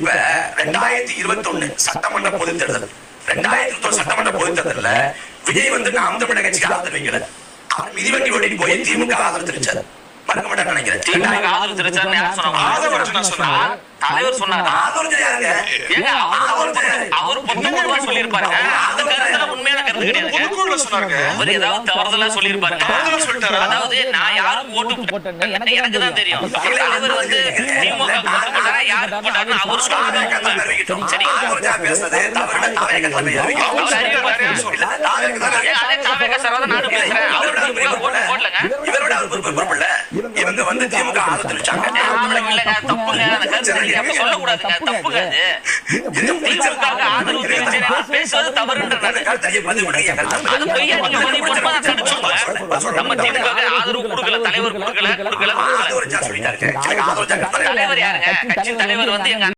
இப்ப ரெண்டாயிரத்தி இருபத்தி ஒண்ணு சட்டமன்ற பொதுத் தேர்தல். ரெண்டாயிரத்தி இருபத்தி சட்டமன்ற பொதுத் தேர்தல்ல விஜய் வந்து நாம் தமிழக கட்சிக்கு ஆதரவு வைக்கல. அவர் மிதிவண்டி ஓட்டிட்டு போய் திமுக ஆதரவு தெரிவிச்சார். மறக்க மாட்டேன் நினைக்கிறேன். திமுக ஆதரவு. தலைவர் அவர் பொதுக்குழுவா அந்த உண்மையான கருத்து கிடையாதுங்க பொதுக்குழுல சொன்னாங்க அவர் ஏதாவது தவறுதலா? அதாவது நான் யாருக்கு ஓட்டு எனக்கு தான் தெரியும். தலைவர் வந்து திமுக யாருக்கு போட்டாங்க அவர் இவங்க வந்து திமுக இல்லைங்க தப்புங்க சொல்லக்கூடாதுங்க தப்புங்க திமுக ஆதரவு பேசுவது தவறுன்ற அந்த கருத்தை பதிவு பண்ணுங்க, என் கருத்தை அது பொய்யா நீங்க நம்ம திமுக ஆதரவு கொடுக்கல தலைவர் கொடுக்கல கொடுக்கல தலைவர் யாருங்க? கட்சி தலைவர் வந்து எங்க